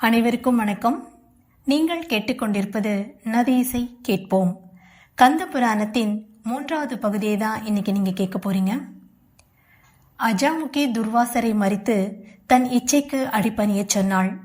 அனைவருக்கும் வணக்கம். நீங்கள் கேட்டுக்கொண்டிருப்பது நதீசை கேட்போம். கந்த புராணத்தின் மூன்றாவது பகுதியை தான் இன்னைக்கு நீங்க கேட்க போறீங்க. அஜாமுகி துர்வாசரை மறித்து தன் இச்சைக்கு அடிப்பணிய சொன்னாள்.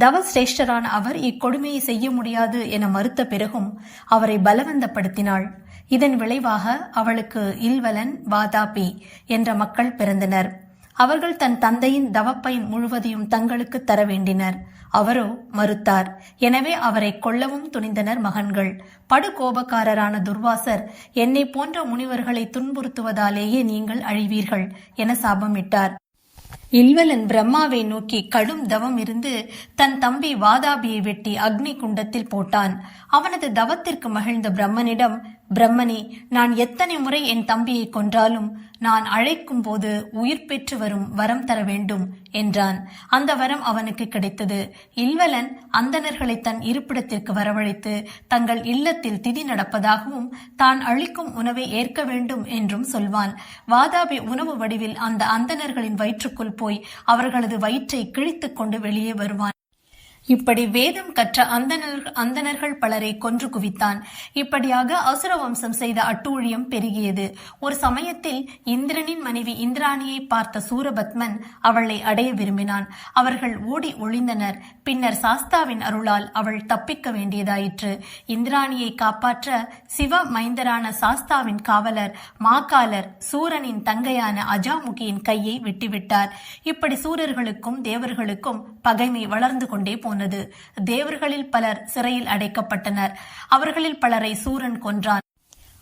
தவசிரேஷ்டரான அவர் இக்கொடுமையை செய்ய முடியாது என மறுத்த பிறகும் அவரை பலவந்தப்படுத்தினாள். இதன் விளைவாக அவளுக்கு இல்வலன் வாதாபி என்ற மக்கள் பிறந்தனர். அவர்கள் தன் தந்தையின் தவப்பயன் முழுவதையும் தங்களுக்கு தர வேண்டினர். அவரோ மறுத்தார். எனவே அவரை கொல்லவும் துணிந்தனர் மகன்கள். படுகோபக்காரரான துர்வாசர் என்னை போன்ற முனிவர்களை துன்புறுத்துவதாலேயே நீங்கள் அழிவீர்கள் என சாபமிட்டார். இல்வலன் பிரம்மாவை நோக்கி கடும் தவம் இருந்து தன் தம்பி வாதாபியை வெட்டி அக்னி குண்டத்தில் போட்டான். அவனது தவத்திற்கு மகிழ்ந்த பிரம்மனிடம் பிரம்மனே நான் எத்தனை முறை என் தம்பியை கொன்றாலும் நான் அழைக்கும் போது உயிர் பெற்று வரும் வரம் தர வேண்டும் என்றான். அந்த வரம் அவனுக்கு கிடைத்தது. இல்வலன் அந்தணர்களை தன் இருப்பிடத்திற்கு வரவழைத்து தங்கள் இல்லத்தில் திதி நடப்பதாகவும் தான் அளிக்கும் உணவை ஏற்க வேண்டும் என்றும் சொல்வான். வாதாபி உணவு வடிவில் அந்த அந்தணர்களின் வயிற்றுக்குள் போய் அவர்களது வயிற்றை கிழித்துக் கொண்டு வெளியே வருவான். இப்படி வேதம் கற்ற அந்தனர் அந்தனர்கள் பலரை கொன்று குவித்தான். இப்படியாக அசுர வம்சம் செய்த அட்டூழியம் பெருகியது. ஒரு சமயத்தில் இந்திரனின் மனைவி இந்திராணியை பார்த்த சூரபத்மன் அவளை அடைய விரும்பினான். அவர்கள் ஓடி ஒளிந்தனர். பின்னர் சாஸ்தாவின் அருளால் அவள் தப்பிக்க வேண்டியதாயிற்று. இந்திராணியை காப்பாற்ற சிவ மைந்தரான சாஸ்தாவின் காவலர் மாக்காலர் சூரனின் தங்கையான அஜாமுகியின் கையை விட்டுவிட்டார். இப்படி சூரர்களுக்கும் தேவர்களுக்கும் பகைமை வளர்ந்து கொண்டே போன போனது. தேவர்களில் பலர் சிறையில் அடைக்கப்பட்டனர். அவர்களில் பலரை சூரன் கொன்றான்.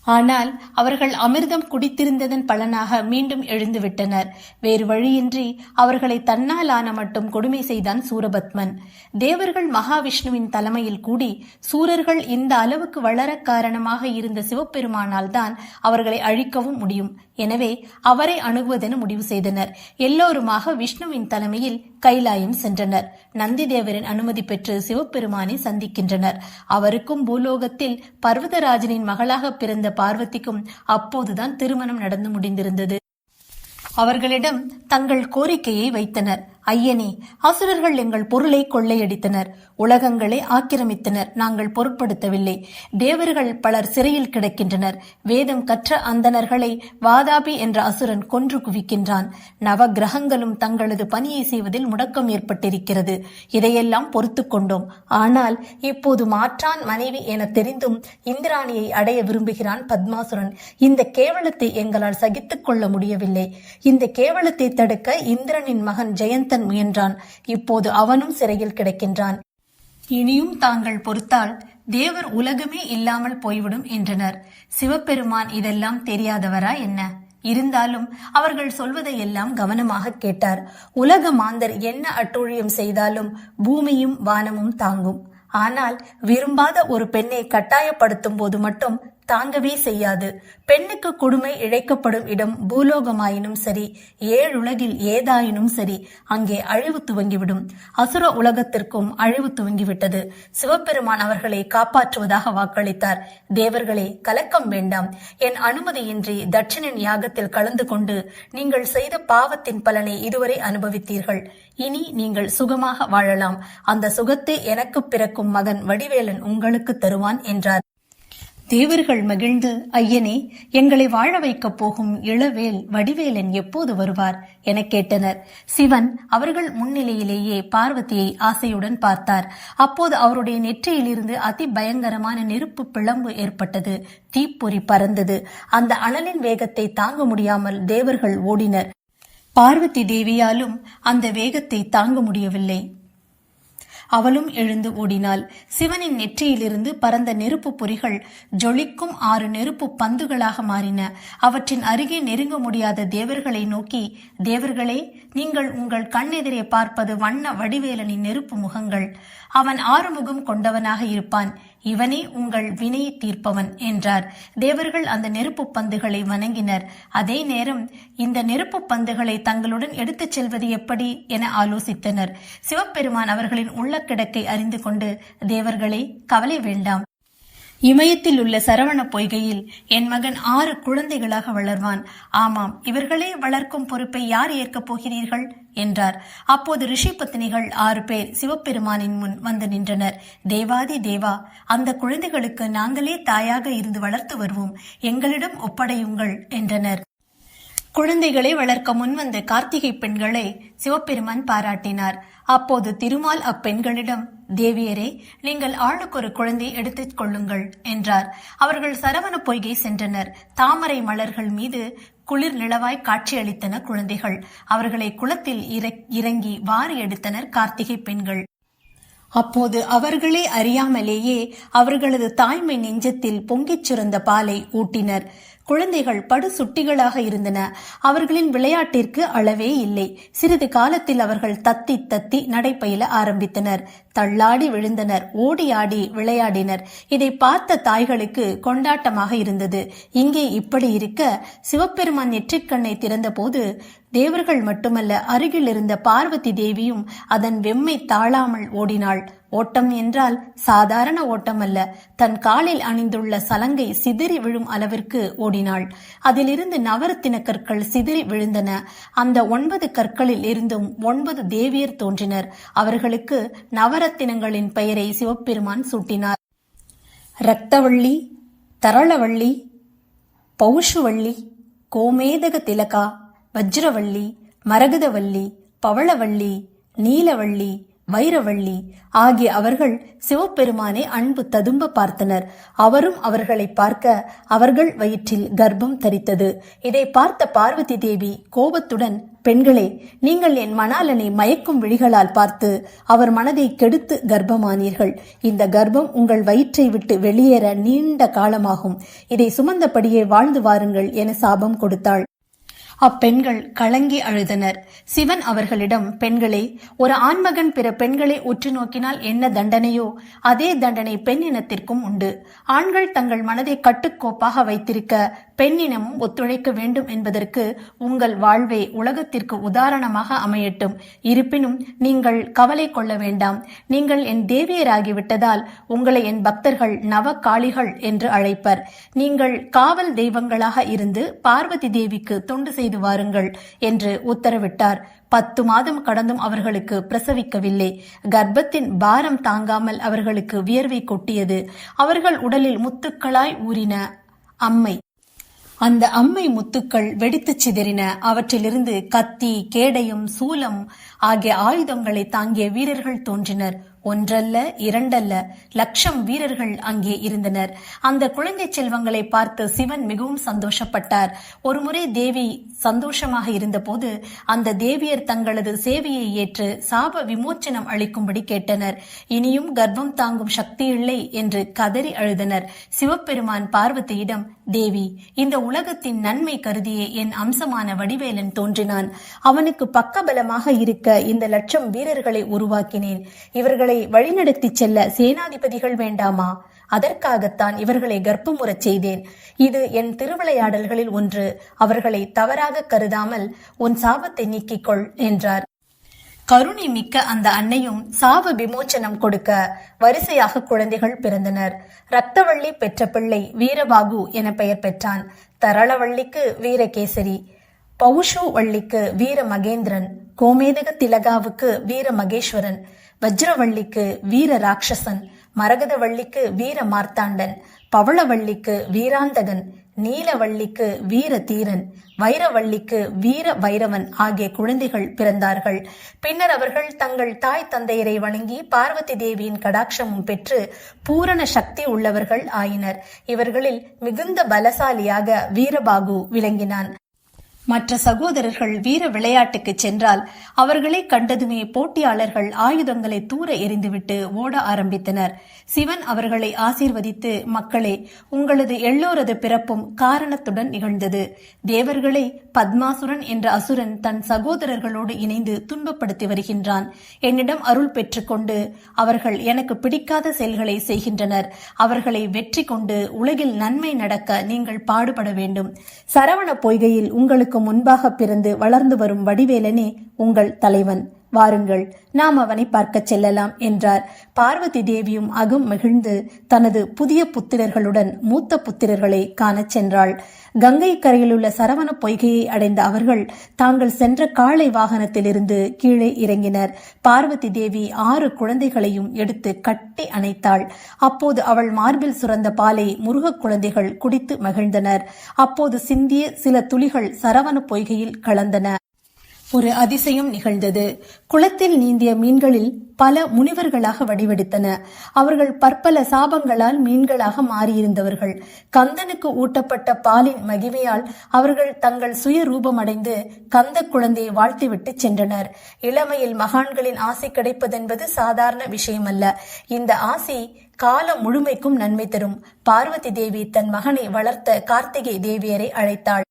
ஆனால் அவர்கள் அமிர்தம் குடித்திருந்ததன் பலனாக மீண்டும் எழுந்துவிட்டனர். வேறு வழியின்றி அவர்களை தன்னால் ஆன மட்டும் கொடுமை செய்தான் சூரபத்மன். தேவர்கள் மகாவிஷ்ணுவின் தலைமையில் கூடி சூரர்கள் இந்த அளவுக்கு வளர காரணமாக இருந்த சிவபெருமானால் தான் அவர்களை அழிக்கவும் முடியும். எனவே அவரை அணுகுவதென முடிவு செய்தனர். எல்லோருமாக விஷ்ணுவின் தலைமையில் கைலாயம் சென்றனர். நந்தி தேவரின் அனுமதி பெற்று சிவபெருமானை சந்திக்கின்றனர். அவருக்கும் பூலோகத்தில் பர்வதராஜனின் மகளாக பிறந்த பார்வதிக்கும் அப்போதுதான் திருமணம் நடந்து முடிந்திருந்தது. அவர்களிடம் தங்கள் கோரிக்கையை வைத்தனர். ஐயனே அசுரர்கள் எங்கள் பொருளை கொள்ளையடித்தனர். உலகங்களை ஆக்கிரமித்தனர். நாங்கள் பொருட்படுத்தவில்லை. தேவர்கள் பலர் சிறையில் கிடக்கின்றனர். வேதம் கற்ற அந்தணர்களை வாதாபி என்ற அசுரன் கொன்று குவிக்கின்றான். நவ கிரகங்களும் தங்களது பணியை செய்வதில் முடக்கம் ஏற்பட்டிருக்கிறது. இதையெல்லாம் பொறுத்து கொண்டோம். ஆனால் இப்போது மாற்றான் மனைவி என தெரிந்தும் இந்திராணியை அடைய விரும்புகிறான் பத்மாசுரன். இந்த கேவலத்தை எங்களால் சகித்துக் கொள்ள முடியவில்லை. இந்த கேவலத்தை தடுக்க இந்திரனின் மகன் ஜெயந்த ஒருத்தன் முயன்றான். இப்போது அவனும் சிறையில் கிடக்கின்றான். இனியும் தாங்கள் பொறுத்தால் தேவர் உலகமே இல்லாமல் போய்விடும் என்றனர். சிவபெருமான் இதெல்லாம் தெரியாதவரா என்ன? இருந்தாலும் அவர்கள் சொல்வதையெல்லாம் கவனமாக கேட்டார். உலக மாந்தர் என்ன அட்டூழியம் செய்தாலும் பூமியும் வானமும் தாங்கும். ஆனால் விரும்பாத ஒரு பெண்ணை கட்டாயப்படுத்தும் போது மட்டும் தாங்கவே செய்யாது. பெண்ணுக்கு கொடுமை இழைக்கப்படும் இடம் பூலோகமாயினும் சரி ஏழுலகில் ஏதாயினும் சரி அங்கே அழிவு துவங்கிவிடும். அசுர உலகத்திற்கும் அழிவு துவங்கிவிட்டது. சிவபெருமான் அவர்களை காப்பாற்றுவதாக வாக்களித்தார். தேவர்களே கலக்கம் வேண்டாம். என் அனுமதியின்றி தட்சிணன் யாகத்தில் கலந்து கொண்டு நீங்கள் செய்த பாவத்தின் பலனை இதுவரை அனுபவித்தீர்கள். இனி நீங்கள் சுகமாக வாழலாம். அந்த சுகத்தை எனக்கு பிறக்கும் மகன் வடிவேலன் உங்களுக்கு தருவான் என்றார். தேவர்கள் மகிழ்ந்து ஐயனே எங்களை வாழ வைக்கப் போகும் இளவேல் வடிவேலன் எப்போது வருவார்? என கேட்டனர். சிவன் அவர்கள் முன்னிலையிலேயே பார்வதியை ஆசையுடன் பார்த்தார். அப்போது அவருடைய நெற்றியிலிருந்து அதி பயங்கரமான நெருப்பு பிளம்பு ஏற்பட்டது. தீப்பொறி பறந்தது. அந்த அனலின் வேகத்தை தாங்க முடியாமல் தேவர்கள் ஓடினர். பார்வதி தேவியாலும் அந்த வேகத்தை தாங்க முடியவில்லை. அவளும் எழுந்து ஓடினாள். சிவனின் நெற்றியிலிருந்து பறந்த நெருப்பு பொறிகள் ஜொலிக்கும் ஆறு நெருப்பு பந்துகளாக மாறின. அவற்றின் அருகே நெருங்க முடியாத தேவர்களை நோக்கி தேவர்களே நீங்கள் உங்கள் கண்ணெதிரே பார்ப்பது வண்ண வடிவேலனின் நெருப்பு முகங்கள். அவன் ஆறுமுகம் கொண்டவனாக இருப்பான். இவனே உங்கள் வினையை தீர்ப்பவன் என்றார். தேவர்கள் அந்த நெருப்பு பந்துகளை வணங்கினர். அதே நேரம் இந்த நெருப்பு பந்துகளை தங்களுடன் எடுத்துச் செல்வது எப்படி என ஆலோசித்தனர். சிவபெருமான் அவர்களின் உள்ள கிடக்கை அறிந்து கொண்டு தேவர்களே கவலை வேண்டாம். இமயத்தில் உள்ள சரவண பொய்கையில் என் மகன் ஆறு குழந்தைகளாக வளர்வான். ஆமாம் இவர்களே வளர்க்கும் பொறுப்பை யார் ஏற்கப் போகிறீர்கள்? என்றார். அப்போது ரிஷி பத்தினிகள் ஆறு பேர் சிவபெருமானின் முன் வந்து நின்றனர். தேவாதி தேவா அந்த குழந்தைகளுக்கு நாங்களே தாயாக இருந்து வளர்த்து வருவோம். எங்களிடம் ஒப்படையுங்கள் என்றனர். குழந்தைகளை வளர்க்க முன்வந்த கார்த்திகை பெண்களை சிவபெருமான் பாராட்டினார். அப்போது திருமால் அப்பெண்களிடம் தேவியரே நீங்கள் ஆளுக்கு ஒரு குழந்தை எடுத்துக் கொள்ளுங்கள் என்றார். அவர்கள் சரவண பொய்கை சென்றனர். தாமரை மலர்கள் மீது குளிர் நிலவாய் காட்சியளித்தன குழந்தைகள். அவர்களை குளத்தில் இறங்கி வாரி எடுத்தனர் கார்த்திகை பெண்கள். அப்போது அவர்களே அறியாமலேயே அவர்களது தாய்மை நெஞ்சத்தில் பொங்கிச் சுரந்த பாலை ஊட்டினர். குழந்தைகள் படு சுட்டிகளாக இருந்தன. அவர்களின் விளையாட்டிற்கு அளவே இல்லை. சிறிது காலத்தில் அவர்கள் தத்தி தத்தி நடைபயில ஆரம்பித்தனர். தள்ளாடி விழுந்தனர். ஓடி ஆடி விளையாடினர். இதை பார்த்த தாய்களுக்கு கொண்டாட்டமாக இருந்தது. இங்கே இப்படி இருக்க சிவபெருமான் நெற்றிக்கண்ணை திறந்தபோது தேவர்கள் மட்டுமல்ல அருகில் இருந்த பார்வதி தேவியும் அதன் வெம்மை தாழாமல் ஓடினாள். ஓட்டம் என்றால் சாதாரண ஓட்டம் அல்ல தன் காலில் அணிந்துள்ள சலங்கை சிதறி விழும் அளவிற்கு ஓடினாள். அதிலிருந்து நவரத்தின கற்கள் சிதறி விழுந்தன. அந்த ஒன்பது கற்களில் இருந்தும் ஒன்பது தேவியர் தோன்றினர். அவர்களுக்கு நவரத்தினங்களின் பெயரை சிவபெருமான் சூட்டினார். ரக்தவள்ளி தரளவள்ளி பௌஷுவள்ளி கோமேதக திலகா வஜ்ரவள்ளி மரகதவள்ளி பவளவள்ளி நீலவள்ளி வைரவள்ளி ஆகிய அவர்கள் சிவபெருமானை அன்பு ததும்ப பார்த்தனர். அவரும் அவர்களை பார்க்க அவர்கள் வயிற்றில் கர்ப்பம் தரித்தது. இதை பார்த்த பார்வதி தேவி கோபத்துடன் பெண்களே நீங்கள் என் மணாலனை மயக்கும் விழிகளால் பார்த்து அவர் மனதை கெடுத்து கர்ப்பமானீர்கள். இந்த கர்ப்பம் உங்கள் வயிற்றை விட்டு வெளியேற நீண்ட காலமாகும். இதை சுமந்தபடியே வாழ்ந்து வாருங்கள் என சாபம் கொடுத்தாள். அப்பெண்கள் கலங்கி அழுதனர். சிவன் அவர்களிடம் பெண்களே ஒரு ஆண்மகன் பிற பெண்களை உற்று நோக்கினால் என்ன தண்டனையோ அதே தண்டனை பெண் இனத்திற்கும் உண்டு. ஆண்கள் தங்கள் மனதை கட்டுக்கோப்பாக வைத்திருக்க பெண்ணினமும் ஒத்துழைக்க வேண்டும் என்பதற்கு உங்கள் வாழ்வே உலகத்திற்கு உதாரணமாக அமையட்டும். இருப்பினும் நீங்கள் கவலை கொள்ள வேண்டாம். நீங்கள் என் தேவியராகிவிட்டதால் உங்களை என் பக்தர்கள் நவ காளிகள் என்று அழைப்பர். நீங்கள் காவல் தெய்வங்களாக இருந்து பார்வதி தேவிக்கு தொண்டு செய்து செய்து வாருங்கள் என்று உத்தரவிட்டார். பத்து மாதம் கடந்தும் அவர்களுக்கு பிரசவிக்கவில்லை. கர்ப்பத்தின் பாரம் தாங்காமல் அவர்களுக்கு வியர்வை கொட்டியது. அவர்கள் உடலில் முத்துக்களாய் ஊறின அம்மை. அந்த அம்மை முத்துக்கள் வெடித்துச் சிதறின. அவற்றிலிருந்து கத்தி கேடயம் சூலம் ஆகிய ஆயுதங்களை தாங்கிய வீரர்கள் தோன்றினர். ஒன்றல்ல இரண்டல்ல லட்சம் வீரர்கள் அங்கே இருந்தனர். அந்த குழந்தை செல்வங்களை பார்த்து சிவன் மிகவும் சந்தோஷப்பட்டார். ஒருமுறை தேவி சந்தோஷமாக இருந்தபோது அந்த தேவியர் தங்களது சேவையை ஏற்று சாப விமோச்சனம் அளிக்கும்படி கேட்டனர். இனியும் கர்ப்பம் தாங்கும் சக்தி இல்லை என்று கதறி அழுதனர். சிவபெருமான் பார்வதியிடம் தேவி இந்த உலகத்தின் நன்மை கருதியே என் அம்சமான வடிவேலன் தோன்றினான். அவனுக்கு பக்கபலமாக இருக்க இந்த லட்சம் வீரர்களை உருவாக்கினேன். இவர்களை வழிநடத்திச் செல்ல சேனாதிபதிகள் வேண்டாமா? அதற்காகத்தான் இவர்களை கர்ப்பமுறச் செய்தேன். இது என் திருவிளையாடல்களில் ஒன்று. அவர்களை தவறாக கருதாமல் உன் சாபத்தை நீக்கிக்கொள் என்றார். கருணை மிக்க அந்த அன்னையும் சாப விமோச்சனம் கொடுக்க வரிசையாக குழந்தைகள் பிறந்தனர். ரத்தவள்ளி பெற்ற பிள்ளை வீரபாகு என பெயர் பெற்றான். தரளவள்ளிக்கு வீரகேசரி பௌஷு வள்ளிக்கு வீர மகேந்திரன் கோமேதக திலகாவுக்கு வீர மகேஸ்வரன் வஜ்ரவள்ளிக்கு வீர ராட்சசன் மரகதவள்ளிக்கு வீர மார்த்தாண்டன் பவளவள்ளிக்கு வீராந்தகன் நீலவள்ளிக்கு வீர தீரன் வைரவள்ளிக்கு வீர வைரவன் ஆகிய குழந்தைகள் பிறந்தார்கள். பின்னர் அவர்கள் தங்கள் தாய் தந்தையரை வணங்கி பார்வதி தேவியின் கடாட்சமும் பெற்று பூரண சக்தி உள்ளவர்கள் ஆயினர். இவர்களில் மிகுந்த பலசாலியாக வீரபாகு விளங்கினான். மற்ற சகோதரர்கள் வீர விளையாட்டுக்கு சென்றால் அவர்களை கண்டதுமே போட்டியாளர்கள் ஆயுதங்களை தூர எறிந்துவிட்டு ஓட ஆரம்பித்தனர். சிவன் அவர்களை ஆசீர்வதித்து மக்களே உங்களது எல்லோரது பிறப்பும் காரணத்துடன் நிகழ்ந்தது. தேவர்களை பத்மாசுரன் என்ற அசுரன் தன் சகோதரர்களோடு இணைந்து துன்பப்படுத்தி வருகின்றான். என்னிடம் அருள் பெற்றுக்கொண்டு அவர்கள் எனக்கு பிடிக்காத செயல்களை செய்கின்றனர். அவர்களை வெற்றி கொண்டு உலகில் நன்மை நடக்க நீங்கள் பாடுபட வேண்டும். சரவண பொய்கையில் உங்களுக்கு முன்பாக பிறந்து வளர்ந்து வரும் வடிவேலனே உங்கள் தலைவன். வாருங்கள் நாம் அவனை பார்க்கச் செல்லலாம் என்றார். பார்வதி தேவியும் அகம் மகிழ்ந்து தனது புதிய புத்திரர்களுடன் மூத்த புத்திரர்களை காணச் சென்றாள். கங்கை கரையிலுள்ள சரவண பொய்கையை அடைந்த அவர்கள் தாங்கள் சென்ற காளை வாகனத்திலிருந்து கீழே இறங்கினர். பார்வதி தேவி ஆறு குழந்தைகளையும் எடுத்து கட்டி அணைத்தாள். அப்போது அவள் மார்பில் சுரந்த பாலை முருகக் குழந்தைகள் குடித்து மகிழ்ந்தனர். அப்போது சிந்திய சில துளிகள் சரவண பொய்கையில் கலந்தன. ஒரு அதிசயம் நிகழ்ந்தது. குளத்தில் நீந்திய மீன்களில் பல முனிவர்களாக வடிவெடுத்தன. அவர்கள் பற்பல சாபங்களால் மீன்களாக மாறியிருந்தவர்கள். கந்தனுக்கு ஊட்டப்பட்ட பாலின் மகிமையால் அவர்கள் தங்கள் சுய ரூபமடைந்து கந்த குழந்தையை வாழ்த்திவிட்டு சென்றனர். இளமையில் மகான்களின் ஆசை கிடைப்பதென்பது சாதாரண விஷயமல்ல. இந்த ஆசை காலம் முழுமைக்கும் நன்மை தரும். பார்வதி தேவி தன் மகனை வளர்த்த கார்த்திகை தேவியரை அழைத்தாள்.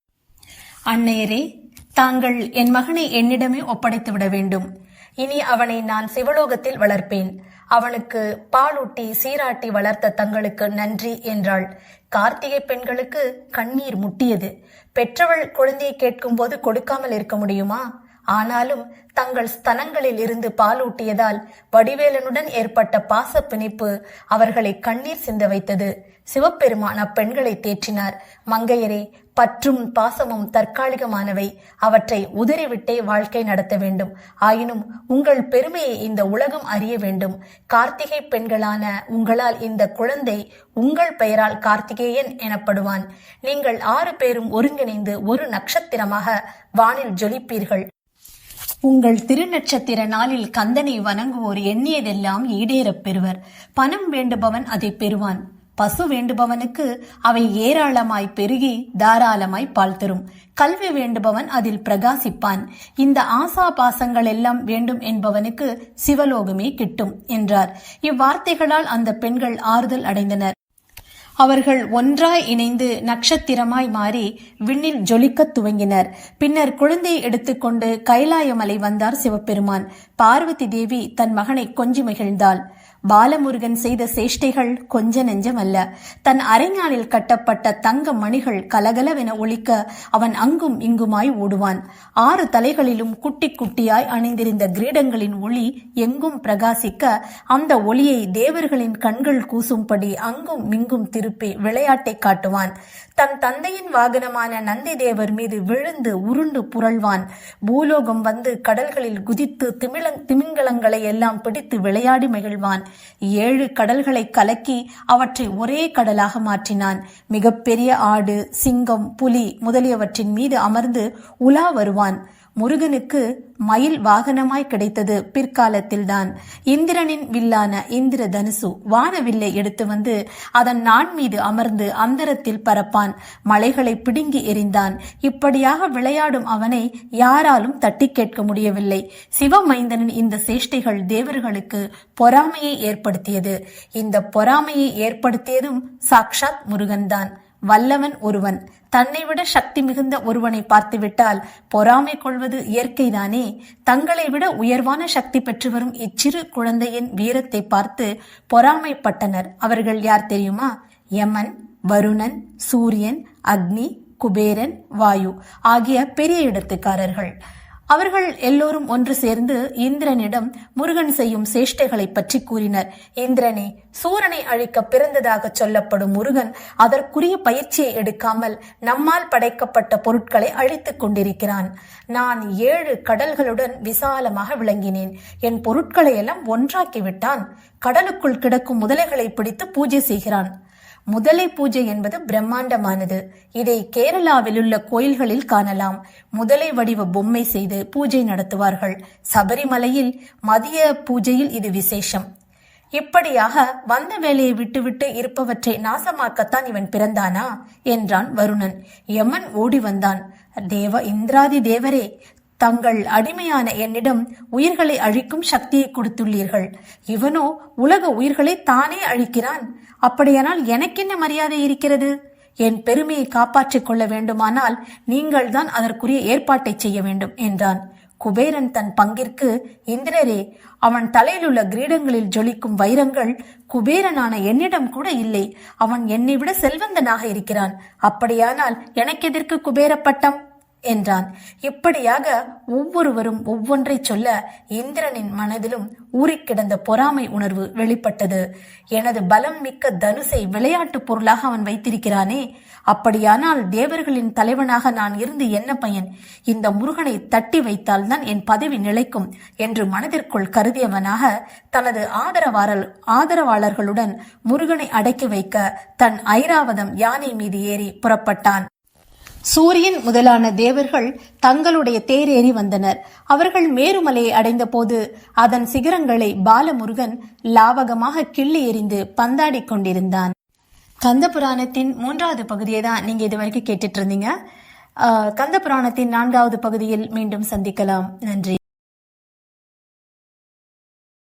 அன்னையரே தாங்கள் என் மகனை என்னிடமே ஒப்படைத்து விட வேண்டும். இனி அவனை நான் சிவலோகத்தில் வளர்ப்பேன். அவனுக்கு பாலூட்டி சீராட்டி வளர்த்த தங்களுக்கு நன்றி என்றாள். கார்த்திகை பெண்களுக்கு கண்ணீர் முட்டியது. பெற்றவள் குழந்தையை கேட்கும்போது கொடுக்காமல் இருக்க முடியுமா? ஆனாலும் தங்கள் ஸ்தனங்களில் இருந்து பாலூட்டியதால் வடிவேலனுடன் ஏற்பட்ட பாச பிணைப்பு அவர்களை கண்ணீர் சிந்த வைத்தது. சிவபெருமான் அப்பெண்களை தேற்றினார். மங்கையரே பற்றும் பாசமும் தற்காலிகமானவை. அவற்றை உதறிவிட்டே வாழ்க்கை நடத்த வேண்டும். ஆயினும் உங்கள் பெருமையை இந்த உலகம் அறிய வேண்டும். கார்த்திகை பெண்களான உங்களால் இந்த குழந்தை உங்கள் பெயரால் கார்த்திகேயன் எனப்படுவான். நீங்கள் ஆறு பேரும் ஒருங்கிணைந்து ஒரு நட்சத்திரமாக வானில் ஜொலிப்பீர்கள். உங்கள் திருநட்சத்திர நாளில் கந்தனை வணங்குவோர் எண்ணியதெல்லாம் ஈடேறப் பெறுவர். பணம் வேண்டுபவன் அதை பெறுவான். பசு வேண்டுபவனுக்கு அவை ஏராளமாய் பெருகி தாராளமாய் பால் தரும். கல்வி வேண்டுபவன் அதில் பிரகாசிப்பான். இந்த ஆசா பாசங்கள் எல்லாம் வேண்டும் என்பவனுக்கு சிவலோகமே கிட்டும் என்றார். இவ்வார்த்தைகளால் அந்த பெண்கள் ஆறுதல் அடைந்தனர். அவர்கள் ஒன்றாய் இணைந்து நட்சத்திரமாய் மாறி விண்ணில் ஜொலிக்கத் துவங்கினர். பின்னர் குழந்தையை எடுத்துக்கொண்டு கைலாயமலை வந்தார் சிவபெருமான். பார்வதி தேவி தன் மகனை கொஞ்சி மகிழ்ந்தாள். பாலமுருகன் செய்த சேஷ்டைகள் கொஞ்ச நெஞ்சமல்ல தன் அரைஞானில் கட்டப்பட்ட தங்க மணிகள் கலகலவென ஒழிக்க அவன் அங்கும் இங்குமாய் ஓடுவான். ஆறு தலைகளிலும் குட்டி குட்டியாய் அணிந்திருந்த கிரீடங்களின் ஒளி எங்கும் பிரகாசிக்க அந்த ஒளியை தேவர்களின் கண்கள் கூசும்படி அங்கும் இங்கும் திருப்பி விளையாட்டை காட்டுவான். தன் தந்தையின் வாகனமான நந்தி தேவர் மீது விழுந்து உருண்டு புரள்வான். பூலோகம் வந்து கடல்களில் குதித்து திமிழங் திமிங்கலங்களை எல்லாம் பிடித்து விளையாடி மகிழ்வான். ஏழு கடல்களை கலக்கி அவற்றை ஒரே கடலாக மாற்றினான். மிகப்பெரிய ஆடு சிங்கம் புலி முதலியவற்றின் மீது அமர்ந்து உலா வருவான். முருகனுக்கு மயில் வாகனமாய் கிடைத்தது பிற்காலத்தில்தான். இந்திரனின் வில்லான இந்திர தனுசு வானவில்லை எடுத்து வந்து அதன் நான் மீது அமர்ந்து அந்தரத்தில் பரப்பான். மலைகளை பிடுங்கி எறிந்தான். இப்படியாக விளையாடும் அவனை யாராலும் தட்டி கேட்க முடியவில்லை. சிவமைந்தனின் இந்த சேஷ்டைகள் தேவர்களுக்கு பொறாமையை ஏற்படுத்தியது. இந்த பொறாமையை ஏற்படுத்தியதும் சாக்ஷாத் முருகன்தான். வல்லவன் ஒருவன். தன்னை விட சக்தி மிகுந்த ஒருவனை பார்த்துவிட்டால் பொறாமை கொள்வது இயற்கைதானே? தங்களை விட உயர்வான சக்தி பெற்று வரும் இச்சிறு குழந்தையின் வீரத்தை பார்த்து பொறாமைப்பட்டனர். அவர்கள் யார் தெரியுமா? யமன் வருணன் சூரியன் அக்னி குபேரன் வாயு ஆகிய பெரிய இடத்துக்காரர்கள். அவர்கள் எல்லோரும் ஒன்று சேர்ந்து இந்திரனிடம் முருகன் செய்யும் சேஷ்டைகளை பற்றி கூறினர். இந்திரனே சூரனை அழிக்க பிறந்ததாக சொல்லப்படும் முருகன் அதற்குரிய பயிற்சியை எடுக்காமல் நம்மால் படைக்கப்பட்ட பொருட்களை அழித்துக் கொண்டிருக்கிறான். நான் ஏழு கடல்களுடன் விசாலமாக விளங்கினேன். என் பொருட்களை எல்லாம் ஒன்றாக்கிவிட்டான். கடலுக்குள் கிடக்கும் முதலைகளை பிடித்து பூஜை செய்கிறான். முதலை பூஜை என்பது பிரம்மாண்டமானது. இதை கேரளாவில் உள்ள கோயில்களில் காணலாம். முதலை வடிவ பொம்மை செய்து பூஜை நடத்துவார்கள். சபரிமலையில் மதிய பூஜையில் இது விசேஷம். இப்படியாக வந்த வேலையை விட்டுவிட்டு இருப்பவற்றை நாசமாக்கத்தான் இவன் பிறந்தானா? என்றான் வருணன். யமன் ஓடி வந்தான். தேவ இந்திராதி தேவரே தங்கள் அடிமையான என்னிடம் உயிர்களை அழிக்கும் சக்தியை கொடுத்துள்ளீர்கள். இவனோ உலக உயிர்களை தானே அழிக்கிறான். அப்படியானால் எனக்கென்ன மரியாதை இருக்கிறது? என் பெருமையை காப்பாற்றிக் கொள்ள வேண்டுமானால் நீங்கள்தான் அதற்குரிய ஏற்பாட்டை செய்ய வேண்டும் என்றான். குபேரன் தன் பங்கிற்கு இந்திரரே அவன் தலையில் உள்ள கிரீடங்களில் ஜொலிக்கும் வைரங்கள் குபேரனான என்னிடம் கூட இல்லை. அவன் என்னை விட செல்வந்தனாக இருக்கிறான். அப்படியானால் எனக்கு எதற்கு குபேர பட்டம்? என்றான். இப்படியாக ஒவ்வொருவரும் ஒவ்வொன்றை சொல்ல இந்திரனின் மனதிலும் ஊறிக் கிடந்த பொறாமை உணர்வு வெளிப்பட்டது. எனது பலம் மிக்க தனுசை விளையாட்டு பொருளாக அவன் வைத்திருக்கிறானே அப்படியானால் தேவர்களின் தலைவனாக நான் இருந்து என்ன பயன்? இந்த முருகனை தட்டி வைத்தால்தான் என் பதவி நிலைக்கும் என்று மனதிற்குள் கருதியவனாக தனது ஆதரவாளர் ஆதரவாளர்களுடன் முருகனை அடக்கி வைக்க தன் ஐராவதம் யானை மீது ஏறி புறப்பட்டான். சூரியன் முதலான தேவர்கள் தங்களுடைய தேரேறி வந்தனர். அவர்கள் மேருமலையை அடைந்தபோது அதன் சிகரங்களை பாலமுருகன் லாவகமாக கிள்ளி எறிந்து பந்தாடிக் கொண்டிருந்தான். கந்த புராணத்தின் மூன்றாவது பகுதியை தான் நீங்க இது வரைக்கும் கேட்டுட்டு இருந்தீங்க. ஆஹ் கந்த புராணத்தின் நான்காவது பகுதியில் மீண்டும் சந்திக்கலாம். நன்றி.